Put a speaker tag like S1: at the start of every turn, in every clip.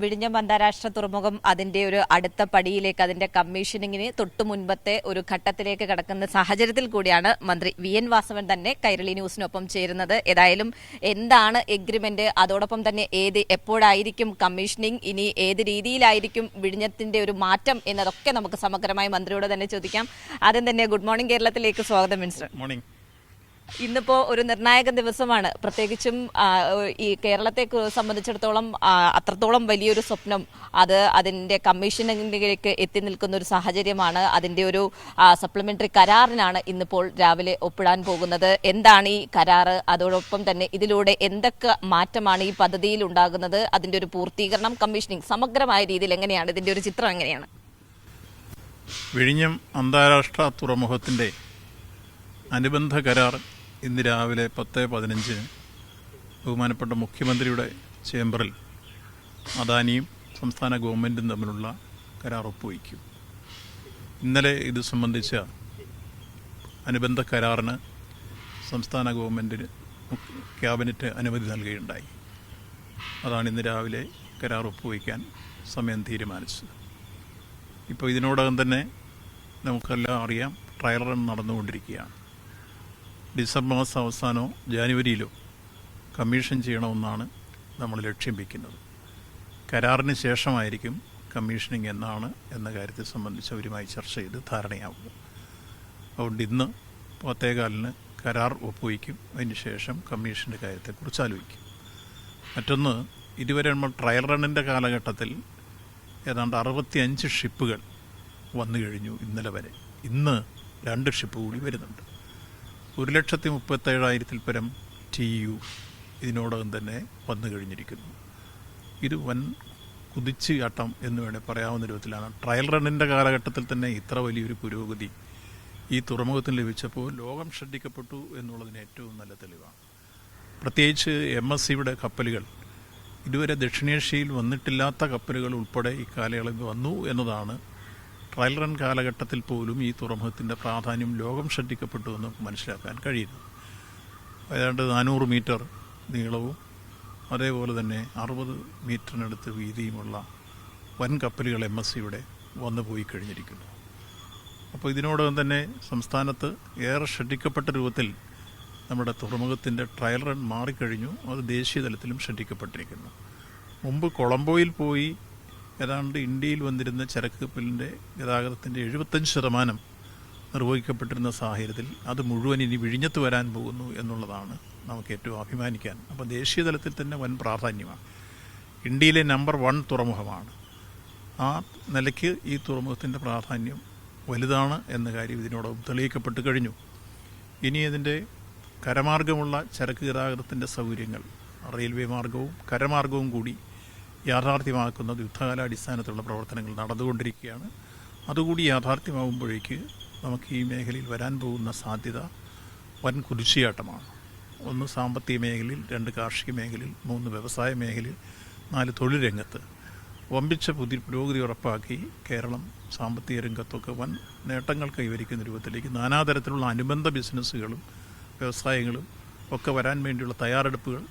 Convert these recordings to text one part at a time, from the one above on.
S1: വിഴിഞ്ഞം അന്താരാഷ്ട്ര തുറമുഖം അതിന്റെ ഒരു അടുത്ത പടിയിലേക്ക് അതിന്റെ കമ്മീഷനിങ്ങിന് തൊട്ടു മുൻപത്തെ ഒരു ഘട്ടത്തിലേക്ക് കടക്കുന്ന സാഹചര്യത്തിൽ കൂടിയാണ് മന്ത്രി വി എൻ വാസവൻ തന്നെ കൈരളി ന്യൂസിനൊപ്പം ചേരുന്നത്. ഏതായാലും എന്താണ് എഗ്രിമെന്റ് അതോടൊപ്പം തന്നെ ഏത് എപ്പോഴായിരിക്കും കമ്മീഷനിങ് ഇനി ഏത് രീതിയിലായിരിക്കും വിഴിഞ്ഞത്തിന്റെ ഒരു മാറ്റം എന്നതൊക്കെ നമുക്ക് സമഗ്രമായി മന്ത്രിയോട് തന്നെ ചോദിക്കാം. ആദ്യം തന്നെ ഗുഡ് മോർണിംഗ് കേരളത്തിലേക്ക് സ്വാഗതം മിനിസ്റ്റർ.
S2: മോർണിംഗ്
S1: ഇന്നിപ്പോ ഒരു നിർണായക ദിവസമാണ്. പ്രത്യേകിച്ചും ഈ കേരളത്തെ സംബന്ധിച്ചിടത്തോളം അത്രത്തോളം വലിയൊരു സ്വപ്നം അത് അതിന്റെ കമ്മീഷനിലേക്ക് എത്തി നിൽക്കുന്ന ഒരു സാഹചര്യമാണ്. അതിന്റെ ഒരു സപ്ലിമെന്ററി കരാറിനാണ് ഇന്നിപ്പോൾ രാവിലെ ഒപ്പിടാൻ പോകുന്നത്. എന്താണ് ഈ കരാറ്? അതോടൊപ്പം തന്നെ ഇതിലൂടെ എന്തൊക്കെ മാറ്റമാണ് ഈ പദ്ധതിയിൽ ഉണ്ടാകുന്നത്? അതിന്റെ ഒരു പൂർത്തീകരണം കമ്മീഷനിങ് സമഗ്രമായ രീതിയിൽ എങ്ങനെയാണ്? ഇതിന്റെ ഒരു ചിത്രം എങ്ങനെയാണ്?
S2: വിഴിഞ്ഞം അന്താരാഷ്ട്ര തുറമുഖത്തിന്റെ അനുബന്ധ കരാർ ഇന്ന് രാവിലെ പത്ത് പതിനഞ്ചിന് ബഹുമാനപ്പെട്ട മുഖ്യമന്ത്രിയുടെ ചേംബറിൽ അദാനിയും സംസ്ഥാന ഗവൺമെന്റും തമ്മിലുള്ള കരാർ ഒപ്പുവയ്ക്കും. ഇന്നലെ ഇത് സംബന്ധിച്ച അനുബന്ധ കരാറിന് സംസ്ഥാന ഗവൺമെന്റിന് ക്യാബിനറ്റ് അനുമതി നൽകുകയുണ്ടായി. അതാണ് ഇന്ന് രാവിലെ കരാർ ഒപ്പുവയ്ക്കാൻ സമയം തീരുമാനിച്ചത്. ഇപ്പോൾ ഇതിനോടകം തന്നെ നമുക്കെല്ലാം അറിയാം ട്രയൽ റൺ നടന്നുകൊണ്ടിരിക്കുകയാണ്. ഡിസംബർ മാസം അവസാനമോ ജാനുവരിയിലോ കമ്മീഷൻ ചെയ്യണമെന്നാണ് നമ്മൾ ലക്ഷ്യം വയ്ക്കുന്നത് കരാറിന് ശേഷമായിരിക്കും കമ്മീഷനിങ് എന്നാണ് എന്ന കാര്യത്തെ സംബന്ധിച്ച് അവരുമായി ചർച്ച ചെയ്ത് ധാരണയാവുക. അതുകൊണ്ട് ഇന്ന് പത്തേകാലിന് കരാർ ഒപ്പുവയ്ക്കും. അതിന് ശേഷം കമ്മീഷന്റെ കാര്യത്തെക്കുറിച്ച് ആലോചിക്കും. മറ്റൊന്ന് ഇതുവരെ നമ്മൾ ട്രയൽ റണ്ണിന്റെ കാലഘട്ടത്തിൽ ഏതാണ്ട് അറുപത്തിയഞ്ച് ഷിപ്പുകൾ വന്നു കഴിഞ്ഞു ഇന്നലെ വരെ. ഇന്ന് രണ്ട് ഷിപ്പ് കൂടി വരുന്നുണ്ട്. ഒരു ലക്ഷത്തി മുപ്പത്തേഴായിരത്തിൽ പരം ടി യു ഇതിനോടകം തന്നെ വന്നു കഴിഞ്ഞിരിക്കുന്നു. ഇത് വൻ കുതിച്ച് ചാട്ടം എന്ന് വേണേൽ പറയാവുന്ന രൂപത്തിലാണ്. ട്രയൽ റണ്ണിന്റെ കാലഘട്ടത്തിൽ തന്നെ ഇത്ര വലിയൊരു പുരോഗതി ഈ തുറമുഖത്തിന് ലഭിച്ചപ്പോൾ ലോകം ശ്രദ്ധിക്കപ്പെട്ടു എന്നുള്ളതിന് ഏറ്റവും നല്ല തെളിവാണ്. പ്രത്യേകിച്ച് എം എസ് സിയുടെ കപ്പലുകൾ. ഇതുവരെ ദക്ഷിണേഷ്യയിൽ വന്നിട്ടില്ലാത്ത കപ്പലുകൾ ഉൾപ്പെടെ ഈ കാലയളവിൽ വന്നു എന്നതാണ് ട്രയൽ റൺ കാലഘട്ടത്തിൽ പോലും ഈ തുറമുഖത്തിന്റെ പ്രാധാന്യം ലോകം ശ്രദ്ധിക്കപ്പെട്ടു എന്ന് നമുക്ക് മനസ്സിലാക്കാൻ കഴിയുന്നു. ഏതാണ്ട് നാനൂറ് മീറ്റർ നീളവും അതേപോലെ തന്നെ അറുപത് മീറ്ററിനടുത്ത് വീതിയുമുള്ള വൻ കപ്പലുകൾ എം എസ് സിയുടെ വന്നു പോയി കഴിഞ്ഞിരിക്കുന്നു. അപ്പോൾ ഇതിനോടകം തന്നെ സംസ്ഥാനത്ത് ഏറെ ശ്രദ്ധിക്കപ്പെട്ട രൂപത്തിൽ നമ്മുടെ തുറമുഖത്തിന്റെ ട്രയൽ റൺ മാറിക്കഴിഞ്ഞു. അത് ദേശീയ തലത്തിലും ശ്രദ്ധിക്കപ്പെട്ടിരിക്കുന്നു. മുമ്പ് കൊളംബോയിൽ പോയി ഏതാണ്ട് ഇന്ത്യയിൽ വന്നിരുന്ന ചരക്ക് കപ്പലിന്റെ ഗതാഗതത്തിന്റെ എഴുപത്തഞ്ച് ശതമാനം നിർവഹിക്കപ്പെട്ടിരുന്ന സാഹചര്യത്തിൽ അത് മുഴുവൻ ഇനി വിഴിഞ്ഞത്ത് വരാൻ പോകുന്നു എന്നുള്ളതാണ് നമുക്ക് ഏറ്റവും അഭിമാനിക്കാൻ. അപ്പോൾ ദേശീയ തലത്തിൽ തന്നെ വൻ പ്രാധാന്യമാണ്. ഇന്ത്യയിലെ നമ്പർ വൺ തുറമുഖമാണ്. ആ നിലയ്ക്ക് ഈ തുറമുഖത്തിന്റെ പ്രാധാന്യം വലുതാണ് എന്ന കാര്യം ഇതിനോടൊപ്പം തെളിയിക്കപ്പെട്ട് കഴിഞ്ഞു. ഇനി അതിന്റെ കരമാർഗമുള്ള ചരക്ക് ഗതാഗതത്തിന്റെ സൗകര്യങ്ങൾ റെയിൽവേ മാർഗവും കരമാർഗവും കൂടി യാഥാർത്ഥ്യമാക്കുന്നത് യുദ്ധകാലാടിസ്ഥാനത്തിലുള്ള പ്രവർത്തനങ്ങൾ നടന്നുകൊണ്ടിരിക്കുകയാണ്. അതുകൂടി യാഥാർത്ഥ്യമാകുമ്പോഴേക്ക് നമുക്ക് ഈ മേഖലയിൽ വരാൻ പോകുന്ന സാധ്യത വൻ കുതിച്ചുചാട്ടമാണ് ഒന്ന് സാമ്പത്തിക മേഖലയിൽ രണ്ട് കാർഷിക മേഖലയിൽ മൂന്ന് വ്യവസായ മേഖലയിൽ നാല് തൊഴിൽ രംഗത്ത്. വമ്പിച്ച പുതിയ പുരോഗതി ഉറപ്പാക്കി കേരളം സാമ്പത്തിക രംഗത്തൊക്കെ വൻ നേട്ടങ്ങൾ കൈവരിക്കുന്ന രൂപത്തിലേക്ക് നാനാതരത്തിലുള്ള അനുബന്ധ ബിസിനസ്സുകളും വ്യവസായങ്ങളും ഒക്കെ വരാൻ വേണ്ടിയുള്ള തയ്യാറെടുപ്പുകൾ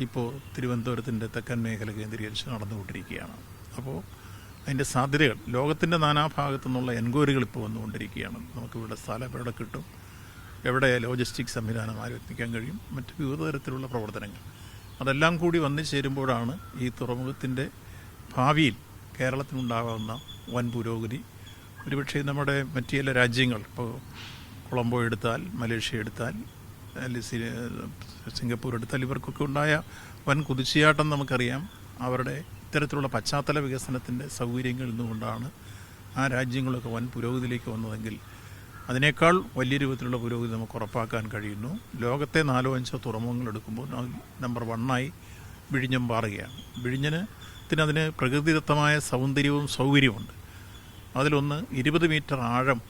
S2: ഇപ്പോൾ തിരുവനന്തപുരത്തിന്റെ തെക്കൻ മേഖല കേന്ദ്രീകരിച്ച് നടന്നുകൊണ്ടിരിക്കുകയാണ്. അപ്പോൾ അതിന്റെ സാധ്യതകൾ ലോകത്തിന്റെ നാനാഭാഗത്തു നിന്നുള്ള എൻക്വയറികൾ ഇപ്പോൾ വന്നുകൊണ്ടിരിക്കുകയാണ്. നമുക്കിവിടെ സ്ഥലം എവിടെ കിട്ടും എവിടെ ലോജിസ്റ്റിക് സംവിധാനം ആരംഭിക്കാൻ കഴിയും മറ്റ് വിവിധ തരത്തിലുള്ള പ്രവർത്തനങ്ങൾ. അതെല്ലാം കൂടി വന്നു ചേരുമ്പോഴാണ് ഈ തുറമുഖത്തിന്റെ ഭാവിയിൽ കേരളത്തിനുണ്ടാകാവുന്ന വൻ പുരോഗതി. ഒരുപക്ഷെ നമ്മുടെ മറ്റു ചില രാജ്യങ്ങൾ ഇപ്പോൾ കൊളംബോ എടുത്താൽ മലേഷ്യ എടുത്താൽ സിംഗപ്പൂർ എടുത്താൽ ഇവർക്കൊക്കെ ഉണ്ടായ വൻ കുതിച്ചുചാട്ടം നമുക്കറിയാം. അവരുടെ ഇത്തരത്തിലുള്ള പശ്ചാത്തല വികസനത്തിന്റെ സൗകര്യങ്ങൾ ഇന്നുകൊണ്ടാണ് ആ രാജ്യങ്ങളൊക്കെ വൻ പുരോഗതിയിലേക്ക് വന്നതെങ്കിൽ അതിനേക്കാൾ വലിയ രൂപത്തിലുള്ള പുരോഗതി നമുക്ക് ഉറപ്പാക്കാൻ കഴിയുന്നു. ലോകത്തെ നാലോ അഞ്ചോ തുറമുഖങ്ങൾ എടുക്കുമ്പോൾ നമ്പർ വണ്ണായി വിഴിഞ്ഞം പാറുകയാണ് വിഴിഞ്ഞന് അതിന് പ്രകൃതിദത്തമായ സൗന്ദര്യവും സൗകര്യവുമുണ്ട്. അതിലൊന്ന് ഇരുപത് മീറ്റർ ആഴം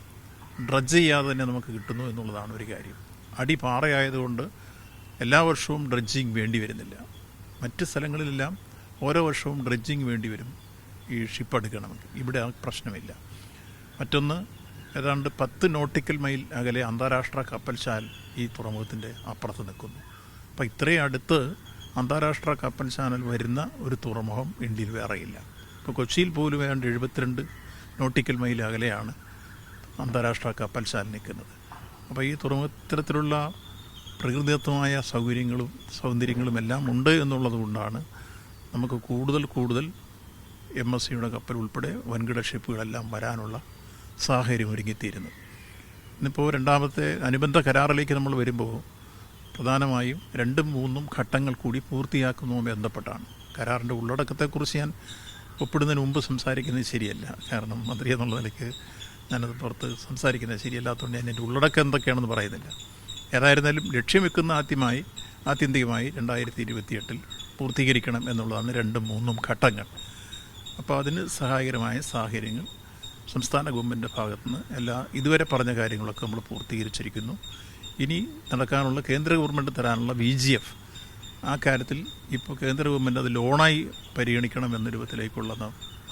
S2: ഡ്രജ് ചെയ്യാതെ തന്നെ നമുക്ക് കിട്ടുന്നു എന്നുള്ളതാണ് ഒരു കാര്യം. അടി പാറയായതുകൊണ്ട് എല്ലാ വർഷവും ഡ്രഡ്ജിങ് വേണ്ടി വരുന്നില്ല. മറ്റ് സ്ഥലങ്ങളിലെല്ലാം ഓരോ വർഷവും ഡ്രഡ്ജിങ് വേണ്ടി വരും. ഈ ഷിപ്പ് എടുക്കണമെങ്കിൽ. ഇവിടെ ആ പ്രശ്നമില്ല. മറ്റൊന്ന് ഏതാണ്ട് പത്ത് നോട്ടിക്കൽ മൈൽ അകലെ അന്താരാഷ്ട്ര കപ്പൽശാൽ ഈ തുറമുഖത്തിന്റെ അപ്പുറത്ത് നിൽക്കുന്നു. അപ്പോൾ ഇത്രയും അടുത്ത് അന്താരാഷ്ട്ര കപ്പൽ ചാനൽ വരുന്ന ഒരു തുറമുഖം ഇന്ത്യയിൽ വേറെയില്ല. ഇപ്പോൾ കൊച്ചിയിൽ പോലും ഏതാണ്ട് എഴുപത്തിരണ്ട് നോട്ടിക്കൽ മൈൽ അകലെയാണ് അന്താരാഷ്ട്ര കപ്പൽ ചാനൽ നിൽക്കുന്നത്. അപ്പോൾ ഈ തുറമുഖ ഇത്തരത്തിലുള്ള പ്രകൃതിദത്തമായ സൗകര്യങ്ങളും സൗന്ദര്യങ്ങളും എല്ലാം ഉണ്ട് എന്നുള്ളത് കൊണ്ടാണ് നമുക്ക് കൂടുതൽ കൂടുതൽ എം എസ് സിയുടെ കപ്പൽ ഉൾപ്പെടെ വൻകിട ഷിപ്പുകളെല്ലാം വരാനുള്ള സാഹചര്യം ഒരുങ്ങിത്തീരുന്നത്. ഇന്നിപ്പോൾ രണ്ടാമത്തെ അനുബന്ധ കരാറിലേക്ക് നമ്മൾ വരുമ്പോൾ പ്രധാനമായും രണ്ടും മൂന്നും ഘട്ടങ്ങൾ കൂടി പൂർത്തിയാക്കുന്നതുമായി ബന്ധപ്പെട്ടാണ്. കരാറിന്റെ ഉള്ളടക്കത്തെക്കുറിച്ച് ഞാൻ ഒപ്പിടുന്നതിന് മുമ്പ് സംസാരിക്കുന്നത് ശരിയല്ല. കാരണം മന്ത്രി എന്നുള്ള നിലയ്ക്ക് ഞാനത് പുറത്ത് സംസാരിക്കുന്നത് ശരിയല്ലാത്തതുകൊണ്ട് ഞാൻ എന്റെ ഉള്ളടക്കം എന്തൊക്കെയാണെന്ന് പറയുന്നില്ല. ഏതായിരുന്നാലും ലക്ഷ്യം വെക്കുന്ന ആദ്യമായി ആത്യന്തികമായി രണ്ടായിരത്തി ഇരുപത്തിയെട്ടിൽ പൂർത്തീകരിക്കണം എന്നുള്ളതാണ് രണ്ടും മൂന്നും ഘട്ടങ്ങൾ. അപ്പോൾ അതിന് സഹായകരമായ സാഹചര്യങ്ങൾ സംസ്ഥാന ഗവൺമെന്റിന്റെ ഭാഗത്തുനിന്ന് എല്ലാ ഇതുവരെ പറഞ്ഞ കാര്യങ്ങളൊക്കെ നമ്മൾ പൂർത്തീകരിച്ചിരിക്കുന്നു. ഇനി നടക്കാനുള്ള കേന്ദ്ര ഗവൺമെന്റ് തരാനുള്ള വി ജി എഫ് ആ കാര്യത്തിൽ ഇപ്പോൾ കേന്ദ്ര ഗവൺമെന്റ് അത് ലോണായി പരിഗണിക്കണം എന്ന രൂപത്തിലേക്കുള്ള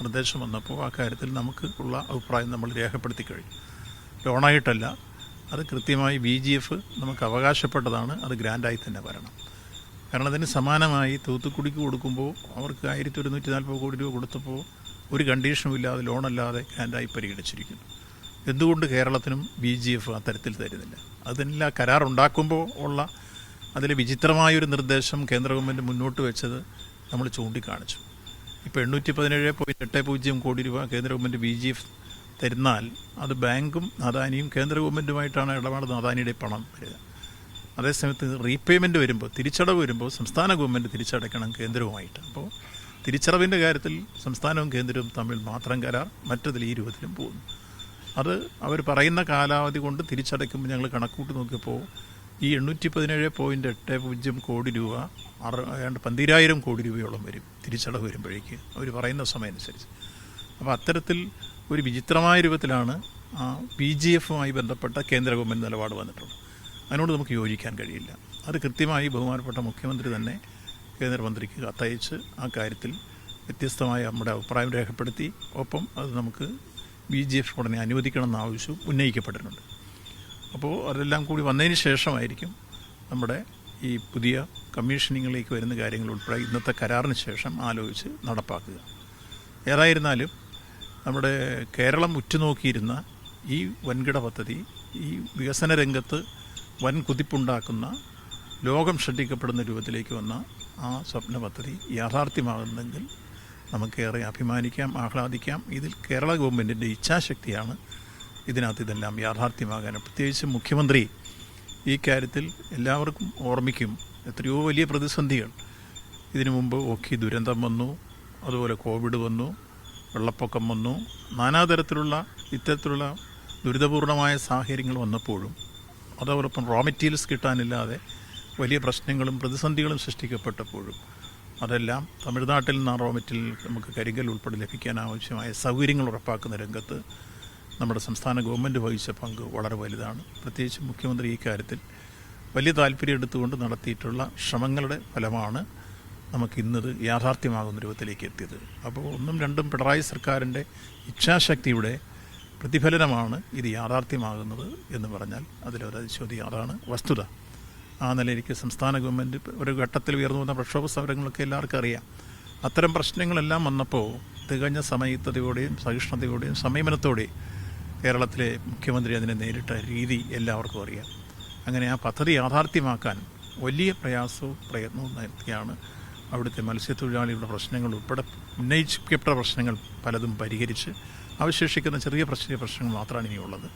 S2: നിർദ്ദേശം വന്നപ്പോൾ ആ കാര്യത്തിൽ നമുക്ക് ഉള്ള അഭിപ്രായം നമ്മൾ രേഖപ്പെടുത്തി കഴിഞ്ഞു. ലോണായിട്ടല്ല അത് കൃത്യമായി ബി ജി എഫ് നമുക്ക് അവകാശപ്പെട്ടതാണ് അത് ഗ്രാൻഡായി തന്നെ വരണം. കാരണം അതിന് സമാനമായി തൂത്തുക്കുടിക്ക് കൊടുക്കുമ്പോൾ അവർക്ക് ആയിരത്തി ഒരുന്നൂറ്റി നാൽപ്പത് കോടി രൂപ കൊടുത്തപ്പോൾ ഒരു കണ്ടീഷനും ഇല്ലാതെ ലോണല്ലാതെ ഗ്രാൻഡായി പരിഗണിച്ചിരിക്കുന്നു. എന്തുകൊണ്ട് കേരളത്തിനും ബി ജി എഫ് തരത്തിൽ തരുന്നില്ല? അതിനെല്ലാം കരാർ ഉണ്ടാക്കുമ്പോൾ ഉള്ള അതിൽ വിചിത്രമായൊരു നിർദ്ദേശം കേന്ദ്ര ഗവൺമെന്റ് മുന്നോട്ട് വെച്ചത് നമ്മൾ ചൂണ്ടിക്കാണിച്ചു. ഇപ്പോൾ എണ്ണൂറ്റി പതിനേഴ് പോയിന്റ് എട്ട് പൂജ്യം കോടി രൂപ കേന്ദ്ര ഗവൺമെന്റ് ബി ജി എഫ് തരുന്നാൽ അത് ബാങ്കും അദാനിയും കേന്ദ്ര ഗവൺമെന്റുമായിട്ടാണ് ഇടപാടുന്നത് അദാനിയുടെ പണം വരിക അതേസമയത്ത് റീപേയ്മെന്റ് വരുമ്പോൾ തിരിച്ചടവ് വരുമ്പോൾ സംസ്ഥാന ഗവൺമെന്റ് തിരിച്ചടയ്ക്കണം കേന്ദ്രവുമായിട്ട്. അപ്പോൾ തിരിച്ചടവിന്റെ കാര്യത്തിൽ സംസ്ഥാനവും കേന്ദ്രവും തമ്മിൽ മാത്രം കരാർ മറ്റതിൽ ഈ രൂപത്തിലും പോകുന്നു. അത് അവർ പറയുന്ന കാലാവധി കൊണ്ട് തിരിച്ചടയ്ക്കുമ്പോൾ ഞങ്ങൾ കണക്കൂട്ടി നോക്കിയപ്പോൾ ഈ എണ്ണൂറ്റി പതിനേഴ് പോയിന്റ് എട്ട് പൂജ്യം കോടി രൂപ അറ ഏതാണ്ട് പന്തിരായിരം കോടി രൂപയോളം വരും തിരിച്ചടവ് വരുമ്പോഴേക്ക്. അവർ പറയുന്ന സമയം അനുസരിച്ച് അപ്പോൾ അത്തരത്തിൽ ഒരു വിചിത്രമായ രൂപത്തിലാണ് ആ പി ജി എഫുമായി ബന്ധപ്പെട്ട കേന്ദ്ര ഗവൺമെന്റ് നിലപാട് വന്നിട്ടുള്ളത്. അതിനോട് നമുക്ക് യോജിക്കാൻ കഴിയില്ല. അത് കൃത്യമായി ബഹുമാനപ്പെട്ട മുഖ്യമന്ത്രി തന്നെ കേന്ദ്രമന്ത്രിക്ക് കത്തയച്ച് ആ കാര്യത്തിൽ വ്യത്യസ്തമായ നമ്മുടെ അഭിപ്രായം രേഖപ്പെടുത്തി. ഒപ്പം അത് നമുക്ക് ബി ജി എഫ് ഉടനെ അനുവദിക്കണമെന്ന ആവശ്യവും ഉന്നയിക്കപ്പെട്ടിട്ടുണ്ട്. അപ്പോൾ അതെല്ലാം കൂടി വന്നതിന് ശേഷമായിരിക്കും നമ്മുടെ ഈ പുതിയ കമ്മീഷനിങ്ങിലേക്ക് വരുന്ന കാര്യങ്ങൾ ഉൾപ്പെടെ ഇന്നത്തെ കരാറിന് ശേഷം ആലോചിച്ച് നടപ്പാക്കുക. ഏതായിരുന്നാലും നമ്മുടെ കേരളം ഉറ്റുനോക്കിയിരുന്ന ഈ വൻകിട പദ്ധതി ഈ വികസന രംഗത്ത് വൻ കുതിപ്പുണ്ടാക്കുന്ന ലോകം ശ്രദ്ധിക്കപ്പെടുന്ന രൂപത്തിലേക്ക് വന്ന ആ സ്വപ്ന പദ്ധതി യാഥാർത്ഥ്യമാകുന്നെങ്കിൽ നമുക്കേറെ അഭിമാനിക്കാം ആഹ്ലാദിക്കാം. ഇതിൽ കേരള ഗവൺമെന്റിന്റെ ഇച്ഛാശക്തിയാണ് ഇതിനകത്ത് ഇതെല്ലാം യാഥാർത്ഥ്യമാകാൻ പ്രത്യേകിച്ച് മുഖ്യമന്ത്രി ഈ കാര്യത്തിൽ എല്ലാവർക്കും ഓർമ്മിക്കും എത്രയോ വലിയ പ്രതിസന്ധികൾ. ഇതിനു മുമ്പ് ഓക്കി ദുരന്തം വന്നു അതുപോലെ കോവിഡ് വന്നു വെള്ളപ്പൊക്കം വന്നു നാനാതരത്തിലുള്ള ഇത്തരത്തിലുള്ള ദുരിതപൂർണമായ സാഹചര്യങ്ങൾ വന്നപ്പോഴും അതോടൊപ്പം റോ മെറ്റീരിയൽസ് കിട്ടാനില്ലാതെ വലിയ പ്രശ്നങ്ങളും പ്രതിസന്ധികളും സൃഷ്ടിക്കപ്പെട്ടപ്പോഴും അതെല്ലാം തമിഴ്നാട്ടിൽ നിന്ന് റോ മെറ്റീരിയൽ നമുക്ക് കരിങ്കൽ ഉൾപ്പെടെ ലഭിക്കാൻ ആവശ്യമായ സൗകര്യങ്ങൾ ഉറപ്പാക്കുന്ന രംഗത്ത് നമ്മുടെ സംസ്ഥാന ഗവൺമെന്റ് വഹിച്ച പങ്ക് വളരെ വലുതാണ്. പ്രത്യേകിച്ച് മുഖ്യമന്ത്രി ഈ കാര്യത്തിൽ വലിയ താല്പര്യം എടുത്തുകൊണ്ട് നടത്തിയിട്ടുള്ള ശ്രമങ്ങളുടെ ഫലമാണ് നമുക്ക് ഇന്നത് യാഥാർത്ഥ്യമാകുന്ന രൂപത്തിലേക്ക് എത്തിയത്. അപ്പോൾ ഒന്നും രണ്ടും പിണറായി സർക്കാരിന്റെ ഇച്ഛാശക്തിയുടെ പ്രതിഫലനമാണ് ഇത് യാഥാർത്ഥ്യമാകുന്നത് എന്ന് പറഞ്ഞാൽ അതിലൊരു അതിശോധി അതാണ്. വസ്തുത. ആ നിലയിലേക്ക് സംസ്ഥാന ഗവൺമെന്റ് ഒരു ഘട്ടത്തിൽ ഉയർന്നു വന്ന പ്രക്ഷോഭ സമരങ്ങളൊക്കെ എല്ലാവർക്കും അറിയാം. അത്തരം പ്രശ്നങ്ങളെല്ലാം വന്നപ്പോൾ തികഞ്ഞ സമയത്തതയോടെയും സഹിഷ്ണുതയോടെയും സംയമനത്തോടെയും കേരളത്തിലെ മുഖ്യമന്ത്രി അതിനെ നേരിട്ട രീതി എല്ലാവർക്കും അറിയാം. അങ്ങനെ ആ പദ്ധതി യാഥാർത്ഥ്യമാക്കാൻ വലിയ പ്രയാസവും പ്രയത്നവും നടത്തിയാണ് അവിടുത്തെ മത്സ്യത്തൊഴിലാളികളുടെ പ്രശ്നങ്ങൾ ഉൾപ്പെടെ ഉന്നയിക്കപ്പെട്ട പ്രശ്നങ്ങൾ പലതും പരിഹരിച്ച് അവശേഷിക്കുന്ന ചെറിയ പ്രശ്ന പ്രശ്നങ്ങൾ മാത്രമാണ് ഇനിയുള്ളത്.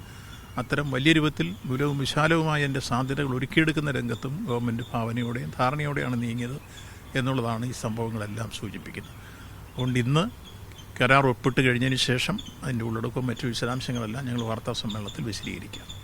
S2: അത്തരം വലിയ രൂപത്തിൽ ദുരവും വിശാലവുമായ എന്റെ സാധ്യതകൾ ഒരുക്കിയെടുക്കുന്ന രംഗത്തും ഗവൺമെന്റ് ഭാവനയോടെയും ധാരണയോടെയാണ് നീങ്ങിയത് എന്നുള്ളതാണ് ഈ സംഭവങ്ങളെല്ലാം സൂചിപ്പിക്കുന്നത്. അതുകൊണ്ട് ഇന്ന് കരാർ ഒപ്പിട്ട് കഴിഞ്ഞതിന് ശേഷം അതിന്റെ ഉള്ളടക്കവും മറ്റു വിശദാംശങ്ങളെല്ലാം ഞങ്ങൾ വാർത്താ സമ്മേളനത്തിൽ വിശദീകരിക്കാം.